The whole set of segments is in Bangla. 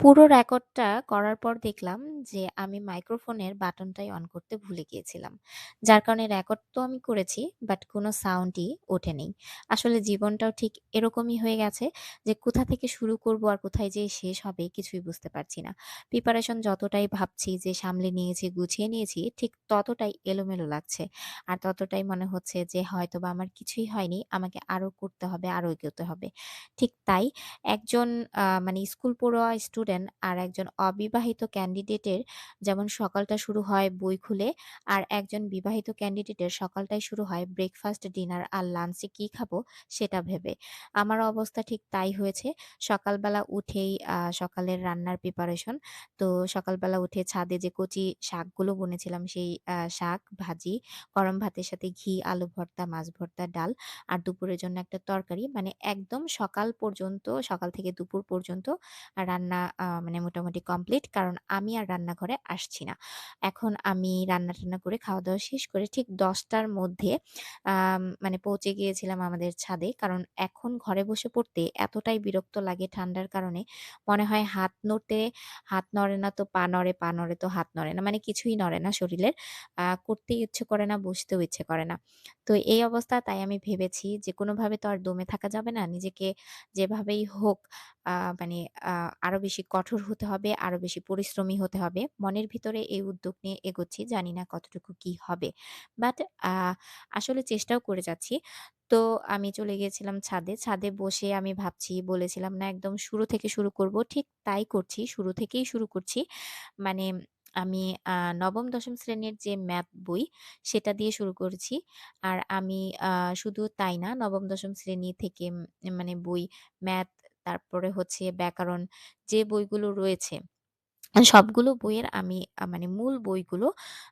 পুরো রেকর্ডটা করার পর দেখলাম যে আমি মাইক্রোফোনের বাটনটাই অন করতে ভুলে গিয়েছিলাম। যার কারণে রেকর্ড তো আমি করেছি বাট কোনো সাউন্ডই ওঠেনি। আসলে জীবনটাও ঠিক এরকমই হয়ে গেছে যে কোথা থেকে শুরু করব আর কোথায় যেয়ে শেষ হবে কিছুই বুঝতে পারছি না। প্রিপারেশন যতটাই ভাবছি যে সামলে নিয়েছি, গুছিয়ে নিয়েছি ঠিক ততটাই এলোমেলো লাগছে। আর ততটাই মনে হচ্ছে যে হয়তোবা আমার কিছুই হয়নি। আমাকে আরও করতে হবে, আরও এগোতে হবে। ঠিক তাই একজন মানে স্কুল পড়ুয়া স্টুডেন্ট আর একজন অবিবাহিত ক্যান্ডিডেটের যেমন সকালটা শুরু হয় বই খুলে, আর একজন বিবাহিত ক্যান্ডিডেটের সকালটাই শুরু হয় ব্রেকফাস্ট, ডিনার আর লাঞ্চে কি খাব সেটা ভেবে। আমার অবস্থা ঠিক তাই হয়েছে। সকালবেলা উঠেই সকালের রান্নার প্রিপারেশন। তো সকালবেলা উঠে ছাদে যে কচি শাকগুলো বুনেছিলাম সেই শাক ভাজি, গরম ভাতের সাথে ঘি, আলু ভর্তা, মাছ ভর্তা, ডাল আর দুপুরের জন্য একটা তরকারি। মানে একদম সকাল পর্যন্ত সকাল থেকে দুপুর পর্যন্ত রান্না মানে মোটামুটি কমপ্লিট। কারণ আমি আর রান্নাঘরে আসছি না। এখন আমি রান্না-টান্না করে খাওয়া-দাওয়া শেষ করে ঠিক দশটার মধ্যে মানে পৌঁছে গিয়েছিলাম আমাদের ছাদে। কারণ এখন ঘরে বসে পড়তে এতটাই বিরক্ত লাগে ঠান্ডার কারণে। মনে হয় হাত নড়তে হাত নড়ে না তো পা নড়ে, পা নড়ে তো হাত নড়ে না। মানে কিছুই নড়ে না শরীরের। আ করতেই ইচ্ছে করে না, বসতেও ইচ্ছে করে না। তো এই অবস্থা তাই আমি ভেবেছি যে কোনোভাবে তো আর দমে থাকা যাবে না। নিজেকে যেভাবেই হোক মানে আরও বেশি কঠোর হতে হবে, আরও বেশি পরিশ্রমী হতে হবে। মনের ভিতরে এই উদ্যোগ নিয়ে এগোচ্ছি। জানি না কতটুকু কি হবে। বাট আসলে চেষ্টাও করে যাচ্ছি। তো আমি চলে গিয়েছিলাম ছাদে। ছাদে বসে আমি ভাবছি, বলেছিলাম না একদম শুরু থেকে শুরু করব। ঠিক তাই করছি। শুরু থেকেই শুরু করছি। মানে আমি নবম ৯ম-১০ম শ্রেণির যে ম্যাথ বই সেটা দিয়ে শুরু করেছি। আর আমি শুধু তাই না ৯ম-১০ম শ্রেণি থেকে মানে বই ম্যাথ তারপরে হচ্ছে ব্যাকরণ যে বইগুলো রয়েছে সবগুলো বইয়ের আমি মানে মূল বইগুলো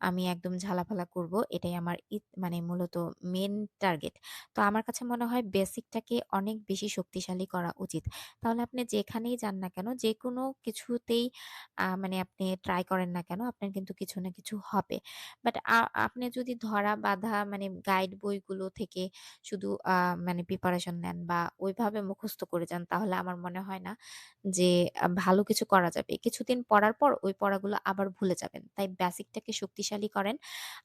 আমি একদম ঝালাফালা করব। এটাই আমার মানে মূলত মেইন টার্গেট। তো আমার কাছে মনে হয় বেসিকটাকে অনেক বেশি শক্তিশালী করা উচিত। তাহলে আপনি যেখানেই যান না কেন, যে কোনো কিছুতেই মানে আপনি ট্রাই করেন না কেন, আপনার কিন্তু কিছু না কিছু হবে। বাট আপনি যদি ধরা বাঁধা মানে গাইড বইগুলো থেকে শুধু মানে প্রিপারেশন নেন বা ওইভাবে মুখস্থ করে যান, তাহলে আমার মনে হয় না যে ভালো কিছু করা যাবে। কিছুদিন পড়ার পর ওই পড়াগুলো আবার ভুলে যাবেন। তাই বেসিকটাকে শক্তিশালী করেন।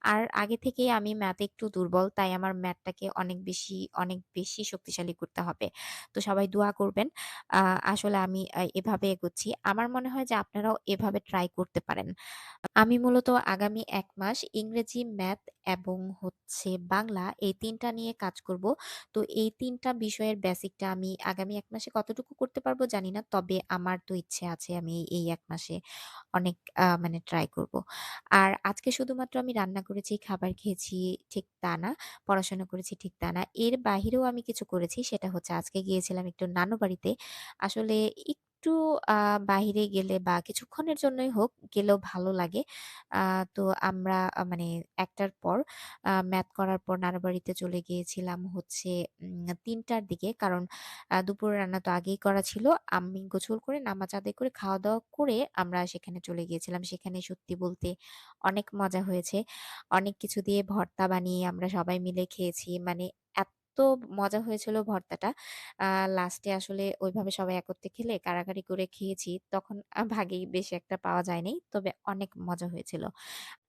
আর আগে থেকেই আমি ম্যাথে একটু দুর্বল। তাই আমার ম্যাথটাকে অনেক বেশি, অনেক বেশি শক্তিশালী করতে হবে। তো সবাই দোয়া করবেন। আসলে আমি এভাবে এগোচ্ছি। আমার মনে হয় যে আপনারাও এভাবে ট্রাই করতে পারেন। আমি মূলত আগামী এক মাস ইংরেজি, ম্যাথ এবং হচ্ছে বাংলা এই তিনটা নিয়ে কাজ করব। তো এই তিনটা বিষয়ের বেসিকটা আমি আগামী এক মাসে কতটুকু করতে পারব জানি না। তবে আমার তো ইচ্ছে আছে আমি এই এক মাসে অনেক মানে ট্রাই করব। আর আজকে শুধুমাত্র আমি রান্না করেছি, খাবার খেয়েছি ঠিক তা না। পড়াশোনা করেছি ঠিক তা না। এর বাহিরেও আমি কিছু করেছি। সেটা হচ্ছে আজকে গিয়েছিলাম একটু নানু বাড়িতে। আসলে একটু বাহিরে গেলে বা কিছুক্ষণের জন্যই হোক গেলেও ভালো লাগে। তো আমরা মানে ১টার পর ম্যাথ করার পর নানু বাড়িতে চলে গিয়েছিলাম হচ্ছে ৩টার দিকে। কারণ, আ দুপুরের রান্না তো আগেই করা ছিল। আমি গোসল করে নামাজ আদায় করে খাওয়া-দাওয়া করে আমরা সেখানে চলে গিয়েছিলাম। সেখানে সত্যি বলতে অনেক মজা হয়েছে। অনেক কিছু দিয়ে ভর্তা বানিয়ে আমরা সবাই মিলে খেয়েছি। মানে এত মজা হয়েছিল ভর্তাটা। লাস্টে আসলে ওইভাবে সবাই একত্রে খেলে কাড়াকাড়ি করে খেয়েছি। তখন ভাগেই বেশি একটা পাওয়া যায়নি। তবে অনেক মজা হয়েছিল।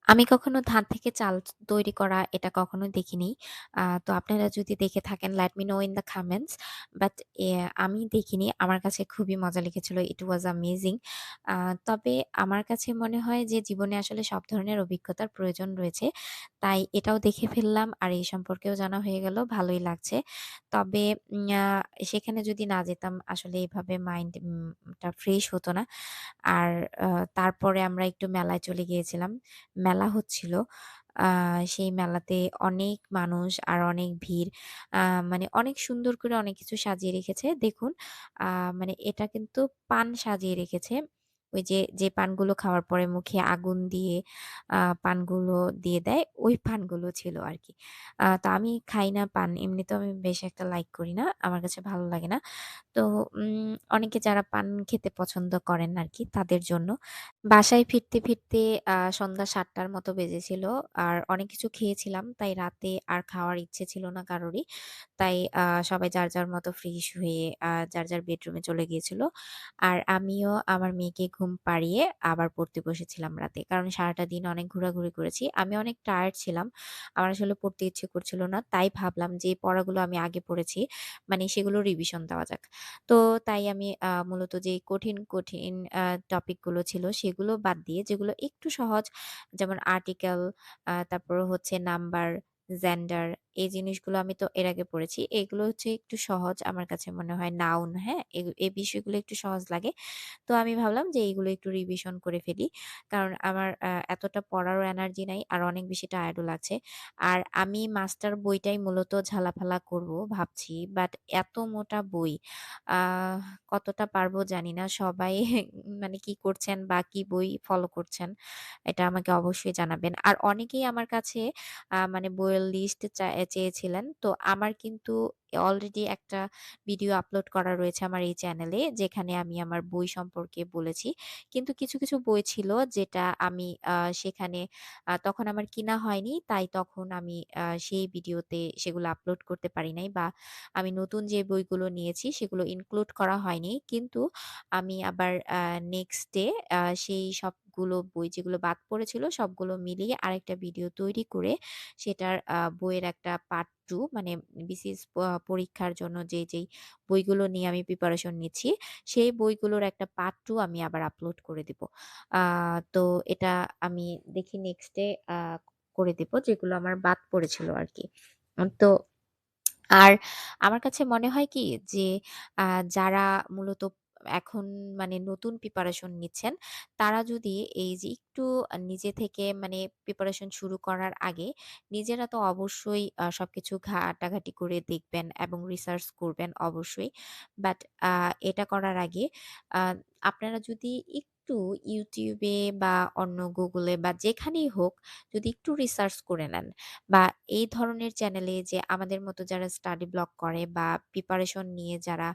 আমি কখনো ধান থেকে চাল তৈরি করা এটা কখনো দেখিনি। তো আপনারা যদি দেখে থাকেন, let me know in the comments but আমি দেখিনি। আমার কাছে খুবই মজা লেগেছিল। It was amazing. আ, তবে আমার কাছে মনে হয় যে, জীবনে আসলে সব ধরনের অভিজ্ঞতার প্রয়োজন রয়েছে। তাই এটাও দেখে ফেললাম আর এই সম্পর্কেও জানা হয়ে গেল। ভালোই লাগছে। তবে সেখানে যদি না যেতাম, আসলে এভাবে মাইন্ড উম, টা ফ্রেশ হতো না। আর তারপরে আমরা একটু মেলায় চলে গিয়েছিলাম। মেলা হচ্ছিল। আ সেই মেলাতে অনেক মানুষ আর অনেক ভিড়। মানে অনেক সুন্দর করে অনেক কিছু সাজিয়ে রেখেছে। দেখুন মানে এটা কিন্তু পান সাজিয়ে রেখেছে। ওই যে, যে পানগুলো খাওয়ার পরে মুখে আগুন দিয়ে পানগুলো দিয়ে দেয়, ওই পানগুলো ছিল আর কি তো আমি খাই না পান। এমনিতেও আমি বেশ একটা লাইক করি না। আমার কাছে ভালো লাগে না। তো অনেকে যারা পান খেতে পছন্দ করেন আর কি তাদের জন্য। বাসায় ফিরতে, ফিরতে সন্ধ্যা ৭ঃ০০ টার মতো বেজেছিল। আর অনেক কিছু খেয়েছিলাম। তাই রাতে আর খাওয়ার ইচ্ছে ছিল না কারোরই। তাই সবাই যার, যার মতো ফ্রেশ হয়ে যার, যার বেডরুমে চলে গিয়েছিল। আর আমিও আমার মেয়েকে ঘুম পাড়িয়ে আবার পড়তে বসেছিলাম রাতে। কারণ সারাটা দিন অনেক ঘোরাঘুরি করেছি। আমি অনেক টায়ার্ড ছিলাম। আমার আসলে পড়তে ইচ্ছে করছিল না। তাই ভাবলাম যে পড়াগুলো আমি আগে পড়েছি, মানে সেগুলো রিভিশন দেওয়া যাক। তো তাই আমি মূলত যে কঠিন, কঠিন টপিকগুলো ছিল সেগুলো বাদ দিয়ে যেগুলো একটু সহজ যেমন আর্টিকেল তারপর হচ্ছে নাম্বার, জেন্ডার এই জিনিসগুলো আমি তো এর আগে পড়েছি। এগুলো হচ্ছে একটু সহজ আমার কাছে মনে হয় নাউন, হ্যাঁ? এই বিষয়গুলো একটু সহজ লাগে। তো আমি ভাবলাম যে এইগুলো একটু রিভিশন করে ফেলি। কারণ আমার এতটা পড়ারও এনার্জি নাই আর অনেক বেশি টায়ার্ডও লাগছে। আর আমি মাস্টার বইটাই মূলত ঝালাফালা করব ভাবছি। বাট এত মোটা বই কতটা পারব জানি না। সবাই মানে কি করছেন বা কি বই ফলো করছেন এটা আমাকে অবশ্যই জানাবেন। আর অনেকেই আমার কাছে মানে বইয়ের লিস্ট চেয়েছিলেন। তো আমার কিন্তু অলরেডি একটা ভিডিও আপলোড করা রয়েছে আমার এই চ্যানেলে যেখানে আমি আমার বই সম্পর্কে বলেছি। কিন্তু কিছু, কিছু বই ছিল যেটা আমি সেখানে তখন আমার কিনা হয়নি। তাই তখন আমি সেই ভিডিওতে সেগুলো আপলোড করতে পারি নাই বা আমি নতুন যে বইগুলো নিয়েছি সেগুলো ইনক্লুড করা হয়নি। কিন্তু আমি আবার নেক্সট ডে সেই সেই সবগুলো বই যেগুলো বাদ পড়েছিল সবগুলো মিলিয়ে আরেকটা ভিডিও তৈরি করে সেটার বইয়ের একটা পার্ট 2 মানে বিসিএস পরীক্ষার জন্য যেই, যেই বইগুলো নিয়ে আমি প্রিপারেশন নিচ্ছি, সেই বইগুলোর একটা পার্ট 2 আমি আবার আপলোড করে দিব। তো এটা আমি দেখি নেক্সট করে দিব যেগুলো আমার বাদ পড়েছিল আরকি। উম তো আর আমার কাছে মনে হয় কি যে যারা মূলত এখন মানে নতুন প্রিপারেশন নিচ্ছেন, তারা যদি এই যে একটু নিজে থেকে মানে প্রিপারেশন শুরু করার আগে নিজেরা তো অবশ্যই সবকিছু ঘাটাঘাটি করে দেখবেন এবং রিসার্চ করবেন অবশ্যই। বাট এটা করার আগে আপনারা যদি একটু ইউটিউবে বা অন্য গুগলে বা যেখানেই হোক যদি একটু রিসার্চ করে নেন বা এই ধরনের চ্যানেলে যে আমাদের মতো যারা স্টাডি ব্লগ করে বা প্রিপারেশন নিয়ে যারা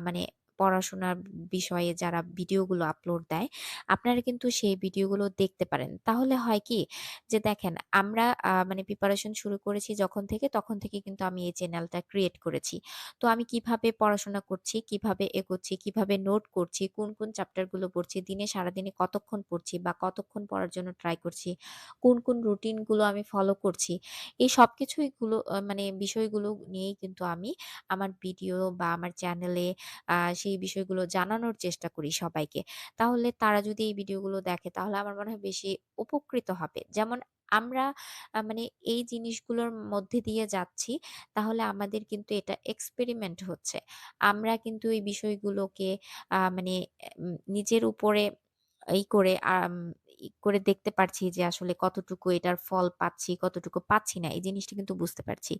মানে পড়াশোনার বিষয়ে যারা ভিডিওগুলো আপলোড দেয়, আপনারা কিন্তু সেই ভিডিওগুলো দেখতে পারেন। তাহলে হয় কি যে দেখেন আমরা মানে প্রিপারেশন শুরু করেছি যখন থেকে তখন থেকে কিন্তু আমি এই চ্যানেলটা ক্রিয়েট করেছি। তো আমি কীভাবে পড়াশোনা করছি, কীভাবে এগোচ্ছি, কীভাবে নোট করছি, কোন, কোন চ্যাপ্টারগুলো পড়ছি, দিনে সারাদিনে কতক্ষণ পড়ছি বা কতক্ষণ পড়ার জন্য ট্রাই করছি, কোন, কোন রুটিনগুলো আমি ফলো করছি। এই সবকিছুই গুলো মানে বিষয়গুলো নিয়েই কিন্তু আমি আমার ভিডিও বা আমার চ্যানেলে সেই বিষয়গুলো জানানোর চেষ্টা করি সবাইকে। তাহলে তারা যদি এই ভিডিওগুলো দেখে তাহলে আমার মনে হয় বেশি উপকৃত হবে। যেমন আমরা মানে এই জিনিসগুলোর মধ্যে দিয়ে যাচ্ছি, তাহলে আমাদের কিন্তু এটা এক্সপেরিমেন্ট হচ্ছে। আমরা কিন্তু এই বিষয়গুলোকে মানে নিজের উপরে ই করে করে দেখতে পারছি যে আসলে কতটুকু এটার ফল পাচ্ছি, কতটুকু পাচ্ছি না এই জিনিসটা কিন্তু বুঝতে পারছি।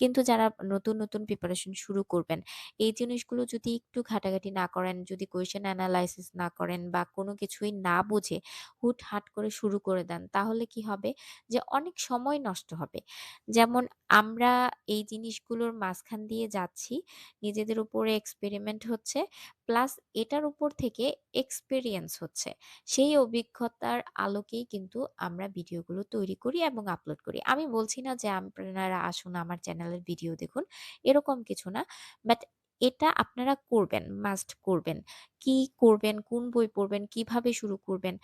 কিন্তু যারা নতুন, নতুন প্রিপারেশন শুরু করবেন, এই জিনিসগুলো যদি একটু ঘাটাঘাটি না করেন, যদি কোয়েশ্চেন অ্যানালাইসিস না করেন বা কোনো কিছুই না বুঝে হুটহাট করে শুরু করে দেন, তাহলে কি হবে যে অনেক সময় নষ্ট হবে। যেমন আমরা এই জিনিসগুলোর মাঝখান দিয়ে যাচ্ছি, নিজেদের উপরে এক্সপেরিমেন্ট হচ্ছে, প্লাস এটার উপর থেকে এক্সপিরিয়েন্স হচ্ছে। সেই অভিজ্ঞতার আলোকেই কিন্তু আমরা ভিডিওগুলো তৈরি করি এবং আপলোড করি। আমি বলছি না যে আপনারা আসুন আমার চ্যানেলের ভিডিও দেখুন, এরকম কিছু না। বাট এটা আপনারা করবেন, মাস্ট করবেন। কি করবেন, কোন বই পড়বেন, কীভাবে শুরু করবেন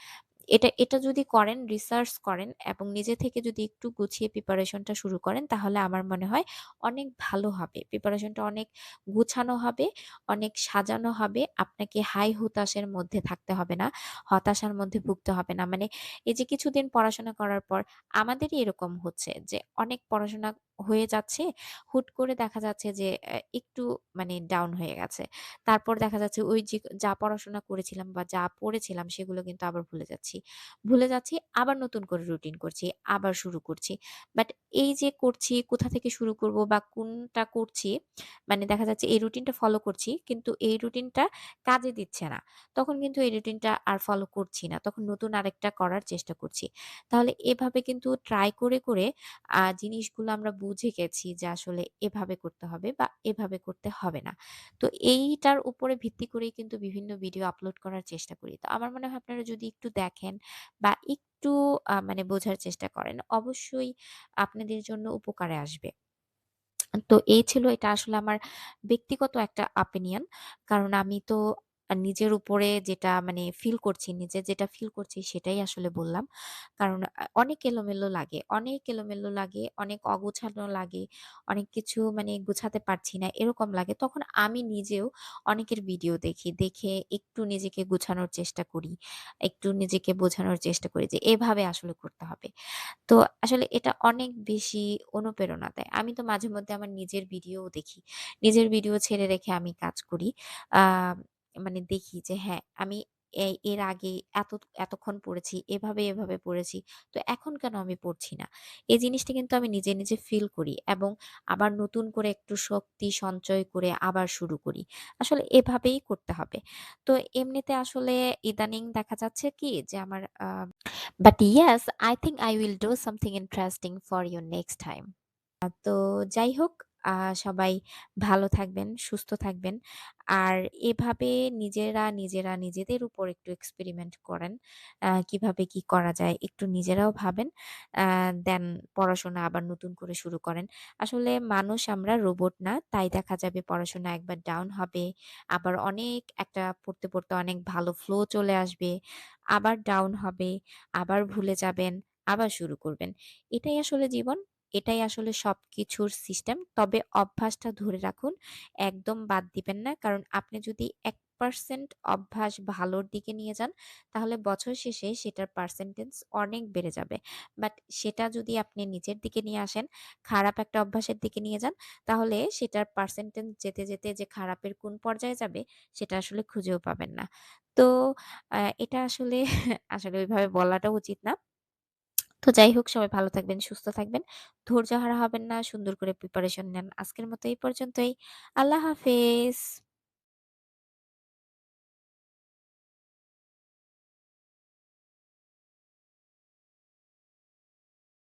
এটা এটা যদি করেন, রিসার্চ করেন এবং নিজে থেকে যদি একটু গুছিয়ে প্রিপারেশনটা শুরু করেন, তাহলে আমার মনে হয় অনেক ভালো হবে। প্রিপারেশনটা অনেক গুছানো হবে, অনেক সাজানো হবে। আপনাকে হাই হতাশের মধ্যে থাকতে হবে না, হতাশার মধ্যে ভুগতে হবে না। মানে এই যে কিছুদিন পড়াশোনা করার পর আমাদেরই এরকম হচ্ছে যে অনেক পড়াশোনা হয়ে যাচ্ছে, হুট করে দেখা যাচ্ছে যে একটু মানে ডাউন হয়ে গেছে। তারপর দেখা যাচ্ছে ওই যে যা পড়াশোনা করেছিলাম বা যা পড়েছিলাম সেগুলো কিন্তু আবার ভুলে যাচ্ছি। ভুলে যাচ্ছি, আবার নতুন করে রুটিন করছি, আবার শুরু করছি। বাট এই যে করছি, কোথা থেকে শুরু করব বা কোনটা করছি, মানে দেখা যাচ্ছে এই রুটিনটা ফলো করছি কিন্তু এই রুটিনটা কাজে দিচ্ছে না। তখন কিন্তু এই রুটিনটা আর ফলো করছি না। তখন নতুন আরেকটা করার চেষ্টা করছি। তাহলে এভাবে কিন্তু ট্রাই করে, করে জিনিসগুলো আমরা বুঝে গেছি যে আসলে এভাবে করতে হবে বা এভাবে করতে হবে না। তো এইটার উপরে ভিত্তি করেই কিন্তু বিভিন্ন ভিডিও আপলোড করার চেষ্টা করি। তো আমার মনে হয় আপনারা যদি একটু দেখেন বা একটু মানে বোঝার চেষ্টা করেন, অবশ্যই আপনাদের জন্য উপকারে আসবে। তো এই ছিল এটা আসলে আমার ব্যক্তিগত একটা opinion কারণ আমি তো আ নিজের উপরে যেটা মানে ফিল করছি, নিজে যেটা ফিল করছি সেটাই আসলে বললাম। কারণ অনেক এলোমেলো লাগে, অনেক এলোমেলো লাগে, অনেক অগোছালো লাগে, অনেক কিছু মানে গুছাতে পারছি না এরকম লাগে। তখন আমি নিজেও অনেকের ভিডিও দেখি, দেখে একটু নিজেকে গুছানোর চেষ্টা করি। একটু নিজেকে বোঝানোর চেষ্টা করি যে এভাবে আসলে করতে হবে। তো আসলে এটা অনেক বেশি অনুপ্রেরণা দেয়। আমি তো মাঝে মধ্যে আমার নিজের ভিডিওও দেখি। নিজের ভিডিও ছেড়ে রেখে আমি কাজ করি। মানে দেখি যে হ্যাঁ, আমি এর আগে এত এতক্ষণ পড়েছি, এভাবে, এভাবে পড়েছি। তো এখন কেন আমি পড়ছি না? এই জিনিসটা কিন্তু আমি নিজে, নিজে ফিল করি এবং আবার নতুন করে একটু শক্তি সঞ্চয় করে আবার শুরু করি। আসলে এভাবেই করতে হবে। তো এমনিতে আসলে ইদানিং দেখা যাচ্ছে কি যে আমার আ But yes, I think I will do something interesting for you next time. তো যাই হোক সবাই ভালো থাকবেন, সুস্থ থাকবেন। আর এভাবে নিজেরা, নিজেরা নিজেদের উপর একটু এক্সপেরিমেন্ট করেন। কীভাবে কি করা যায় একটু নিজেরাও ভাবেন। দেন পড়াশোনা আবার নতুন করে শুরু করেন। আসলে মানুষ আমরা রোবট না। তাই দেখা যাবে পড়াশোনা একবার ডাউন হবে। আবার অনেক একটা পড়তে, পড়তে অনেক ভালো ফ্লো চলে আসবে। আবার ডাউন হবে, আবার ভুলে যাবেন, আবার শুরু করবেন। এটাই আসলে জীবন। এটাই আসলে সব কিছুর সিস্টেম। তবে অভ্যাসটা ধরে রাখুন। একদম বাদ দিবেন না। কারণ আপনি যদি এক পার্সেন্ট অভ্যাস ভালোর দিকে নিয়ে যান, তাহলে বছর শেষে সেটার পার্সেন্টেজ অনেক বেড়ে যাবে। বাট সেটা যদি আপনি নিজের দিকে নিয়ে আসেন, খারাপ একটা অভ্যাসের দিকে নিয়ে যান, তাহলে সেটার পার্সেন্টেজ যেতে, যেতে যে খারাপের কোন পর্যায়ে যাবে, সেটা আসলে খুঁজেও পাবেন না। তো এটা আসলে আসলে ওইভাবে বলাটা উচিত না। তো যাই হোক সবাই ভালো থাকবেন, সুস্থ থাকবেন। ধৈর্য হারা হবেন না। সুন্দর করে প্রিপারেশন নেন। আজকের মতো এই পর্যন্তই। আল্লাহ হাফেজ।